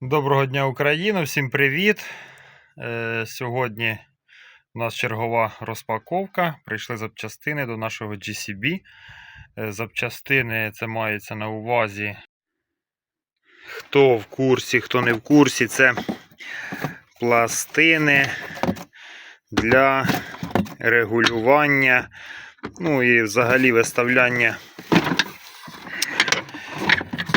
Доброго дня, Україна! Всім привіт! Е, Сьогодні у нас чергова розпаковка. Прийшли запчастини до нашого GCB. Е, Запчастини це мається на увазі. Хто в курсі, хто не в курсі, це пластини для регулювання, ну і взагалі виставляння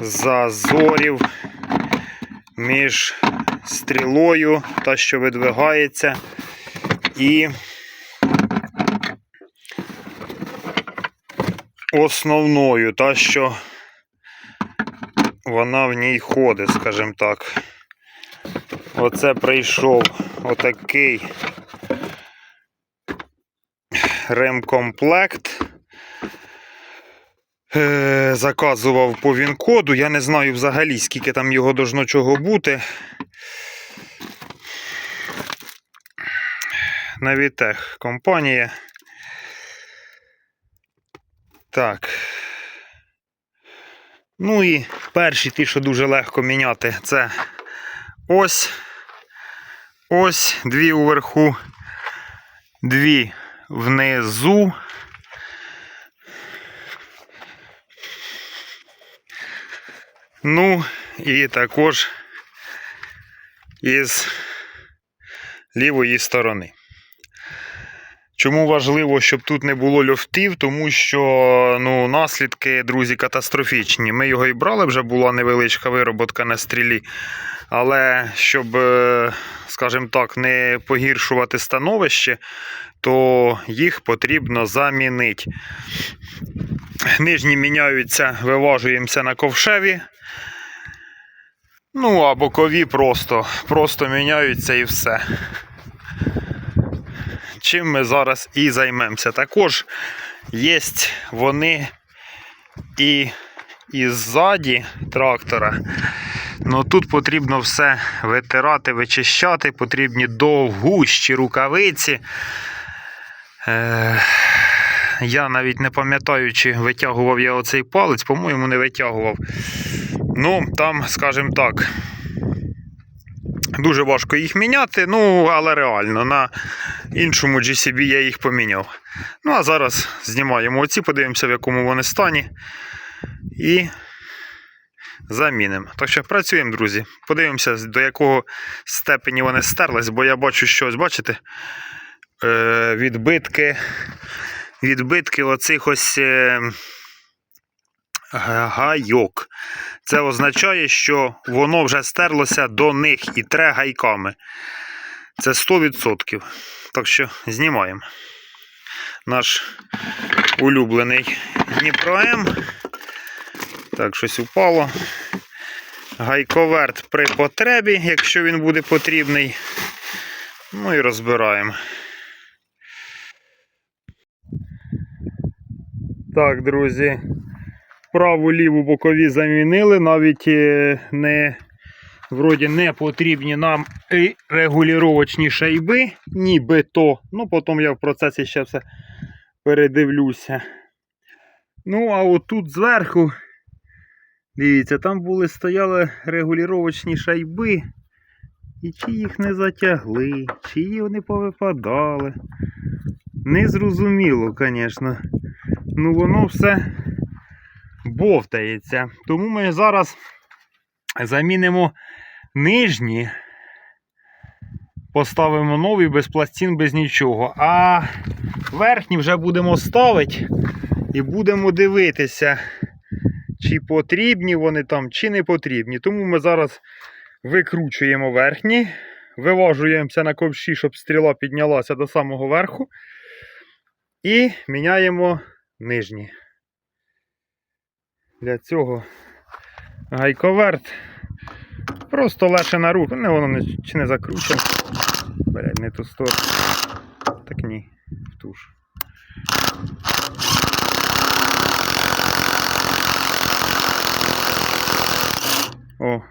зазорів між стрілою, та що видвигається, і основною, та що вона в ній ходить, скажімо так. Оце прийшов отакий ремкомплект. Е, заказував по він-коду. Я не знаю взагалі, скільки там його должно чого бути. Навітех компанія. Так. Ну і перші ті, що дуже легко міняти, це ось. Ось дві уверху, дві внизу. Ну, і також із лівої сторони. Чому важливо, щоб тут не було люфтів? Тому що ну, наслідки, друзі, катастрофічні. Ми його і брали, вже була невеличка вироботка на стрілі. Але щоб, е, скажімо так, не погіршувати становище, то їх потрібно замінити. Нижні міняються, виважуємося на ковшеві. Ну, а бокові просто, просто міняються і все. Чим ми зараз і займемося. Також є вони і, і ззаді трактора. Ну тут потрібно все витирати, вичищати, потрібні довгущі рукавиці. Я навіть не пам'ятаю, чи витягував я оцей палець, по-моєму, не витягував. Ну, там, скажімо так, дуже важко їх міняти, ну, але реально, на іншому GCB я їх поміняв. Ну, а зараз знімаємо оці, подивимося, в якому вони стані. І замінимо. Так що працюємо, друзі. Подивимося, до якого степені вони стерлись, бо я бачу щось, бачите? Е, відбитки, відбитки оцих ось. Е, гайок. Це означає, що воно вже стерлося до них і тре гайками. Це 100%. Так що знімаємо. Наш улюблений Дніпро. Так, щось упало. Гайковерт при потребі, якщо він буде потрібний. Ну і розбираємо. Так, друзі праву ліву бокові замінили, навіть е, не вроді не потрібні нам регулювачні шайби, нібито. Ну, потім я в процесі ще все передивлюся. Ну, а отут зверху, дивіться, там були стояли регулювачні шайби. І чи їх не затягли, чи вони повипадали. Незрозуміло, звісно. Ну воно все бовтається. Тому ми зараз замінимо нижні, поставимо нові без пластин, без нічого. А верхні вже будемо ставити і будемо дивитися, чи потрібні вони там, чи не потрібні. Тому ми зараз викручуємо верхні, виважуємося на ковші, щоб стріла піднялася до самого верху. І міняємо нижні. Для цього гайковерт. Просто легше на руку. Не воно не, чи не закручено. Блять, не ту сторону. Так ні, в ту ж. О,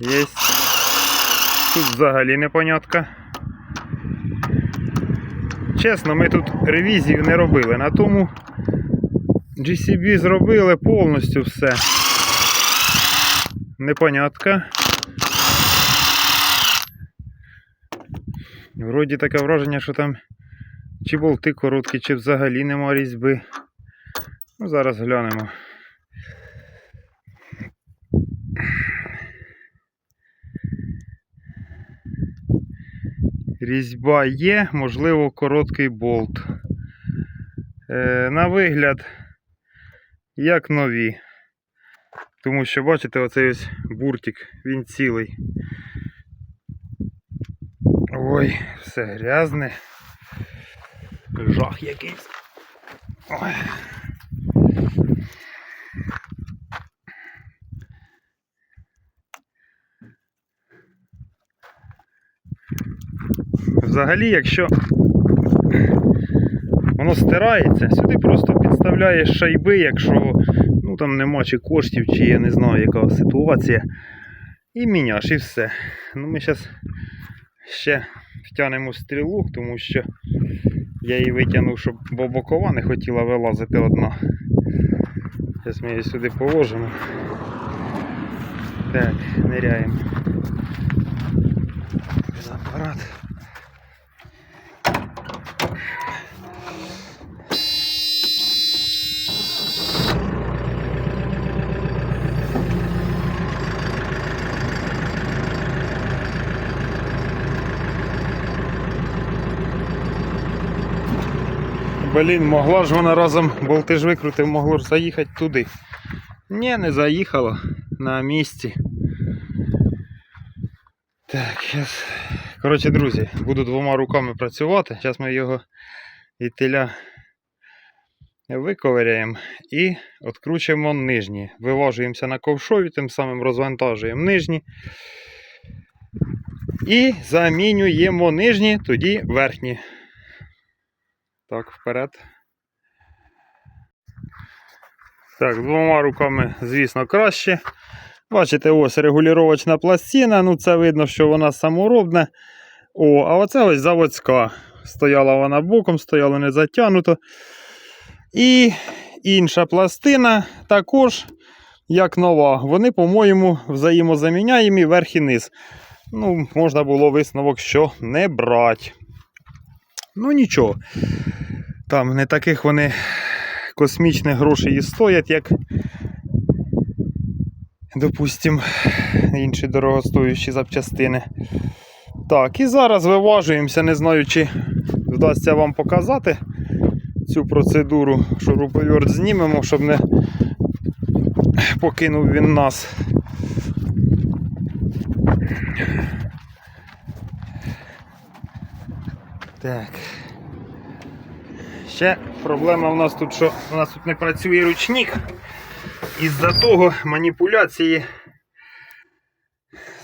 є. Тут взагалі непонятка. Чесно, ми тут ревізію не робили. На тому GCB зробили повністю все. Непонятка. Вроді таке враження, що там чи болти короткі, чи взагалі нема різьби. Ну, Зараз глянемо. Різьба є, можливо, короткий болт. Е, на вигляд, як нові. Тому що, бачите, оцей ось буртик, він цілий. Ой, все грязне. Жах якийсь. Ой. Взагалі, якщо воно стирається, сюди просто підставляєш шайби, якщо ну, там нема чи коштів, чи я не знаю, яка ситуація. І міняш, і все. Ну, ми зараз ще втягнемо стрілу, тому що я її витягнув, щоб бо бокова не хотіла вилазити одна. Зараз ми її сюди положимо. Так, ниряємо. Без апарат. Блін, могла ж вона разом болти ж викрутив, могло ж заїхати туди. Ні, не заїхало на місці. Так, зараз. Коротше, друзі, буду двома руками працювати. Зараз ми його і теля виковиряємо і відкручуємо нижні. Виважуємося на ковшові, тим самим розвантажуємо нижні. І замінюємо нижні, тоді верхні. Так, вперед. Так, двома руками, звісно, краще. Бачите, ось регулювачна пластина. Ну, це видно, що вона саморобна. О, а оце ось заводська. Стояла вона боком, стояла не затягнуто. І інша пластина також, як нова. Вони, по-моєму, взаємозаміняємі верх і низ. Ну, можна було висновок, що не брать. Ну нічого. Там не таких вони космічних грошей і стоять, як, допустим, інші дорогостоючі запчастини. Так, і зараз виважуємося, не знаю, чи вдасться вам показати цю процедуру, шуруповерт знімемо, щоб не покинув він нас. Так. Ще проблема у нас тут, що у нас тут не працює ручник. Із-за того маніпуляції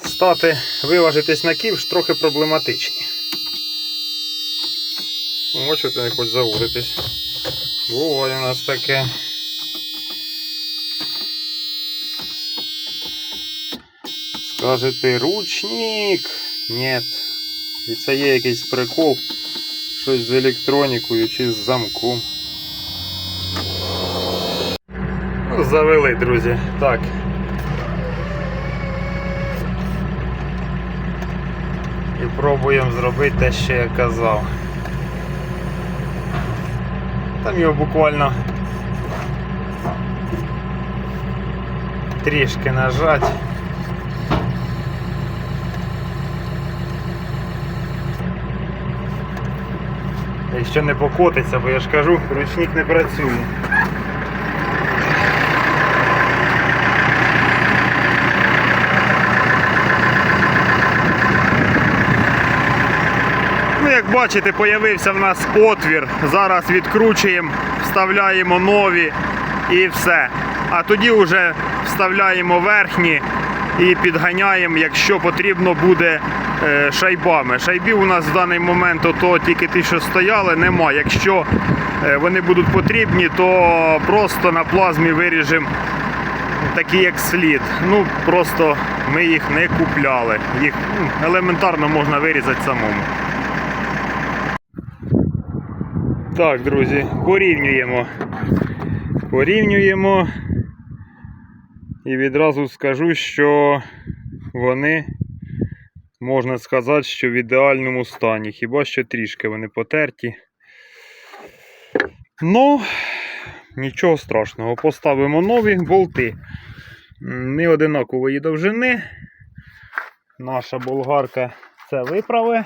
стати, виважитись на ківш трохи проблематичні. Ти не хочеш заводитись. Буває у нас таке. Скажете ручник? Нет. І це є якийсь прикол. Щось з електронікою чи з замком. Завели, друзі. Так. І пробуємо зробити те, що я казав. Там його буквально трішки нажать. Якщо не покотиться, бо я ж кажу, ручник не працює. Ну, як бачите, появився в нас отвір. Зараз відкручуємо, вставляємо нові і все. А тоді вже вставляємо верхні і підганяємо, якщо потрібно буде шайбами. Шайбів у нас в даний момент ото тільки ті, що стояли, нема. Якщо е, вони будуть потрібні, то просто на плазмі виріжемо такі як слід. Ну просто ми їх не купляли. Їх ну, елементарно можна вирізати самому. Так, друзі, порівнюємо. Порівнюємо. І відразу скажу, що вони можна сказати, що в ідеальному стані. Хіба що трішки вони потерті. Ну, нічого страшного. Поставимо нові болти. Не одинакової довжини. Наша болгарка це виправе.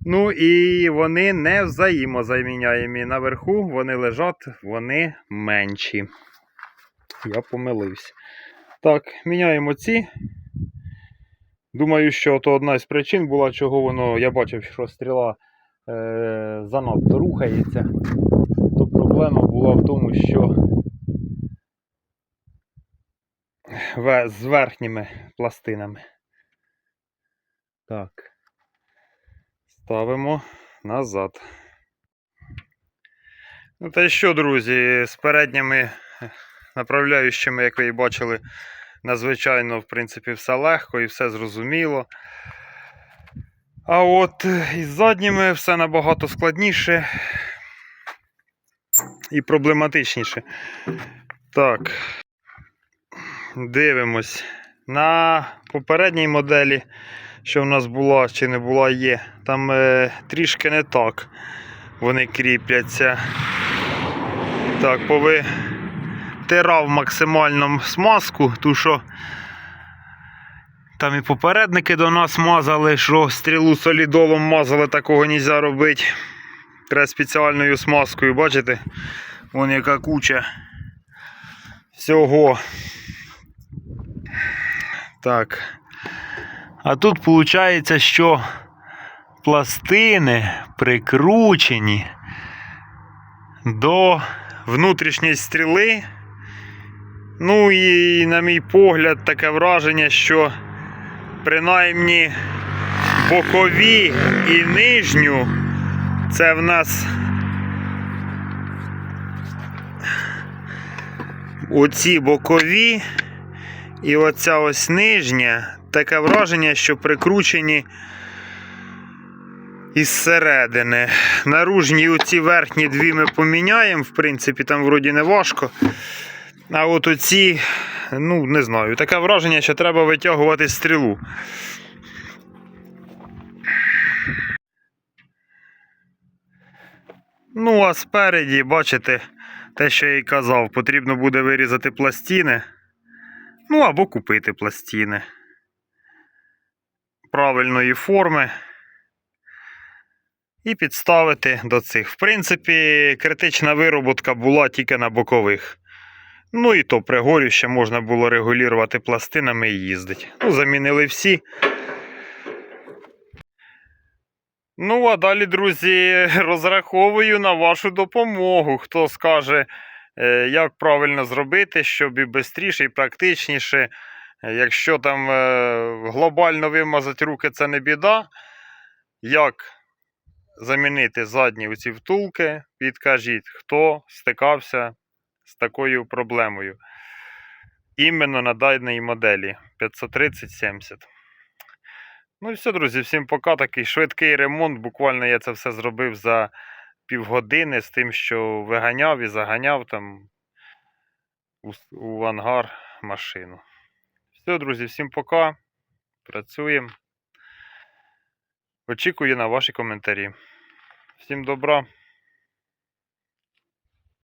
Ну і вони не взаємозаміняємі. Наверху вони лежать, вони менші. Я помилився. Так, міняємо ці. Думаю, що то одна з причин була, чого воно. Я бачив, що стріла е, занадто рухається. То проблема була в тому, що з верхніми пластинами. Так. Ставимо назад. Ну та й що, друзі, з передніми направляючими, як ви і бачили, надзвичайно, в принципі, все легко і все зрозуміло. А от із задніми все набагато складніше і проблематичніше. Так. Дивимось. На попередній моделі, що в нас була чи не була, є. Там е, трішки не так вони кріпляться. Так, повитирав максимально смазку, ту що там і попередники до нас мазали, що стрілу солідолом мазали, такого не можна робити. Треба спеціальною смазкою, бачите? Вон яка куча всього. Так. А тут виходить, що пластини прикручені до внутрішньої стріли. Ну і, на мій погляд, таке враження, що принаймні бокові і нижню це в нас оці бокові і оця ось нижня, таке враження, що прикручені із середини. Наружні оці верхні дві ми поміняємо, в принципі, там вроді не важко. А от оці, ну, не знаю, таке враження, що треба витягувати стрілу. Ну, а спереді, бачите, те, що я й казав, потрібно буде вирізати пластини. Ну, або купити пластини правильної форми і підставити до цих. В принципі, критична вироботка була тільки на бокових. Ну і то при горі ще можна було регулювати пластинами і їздити. Ну, замінили всі. Ну, а далі, друзі, розраховую на вашу допомогу. Хто скаже, е, як правильно зробити, щоб і швидше, і практичніше. Якщо там е, глобально вимазати руки, це не біда. Як замінити задні оці втулки, підкажіть, хто стикався з такою проблемою. Іменно на даній моделі 530-70. Ну і все, друзі, всім пока. Такий швидкий ремонт. Буквально я це все зробив за півгодини з тим, що виганяв і заганяв там у, ангар машину. Все, друзі, всім пока. Працюємо. Очікую на ваші коментарі. Всім добра.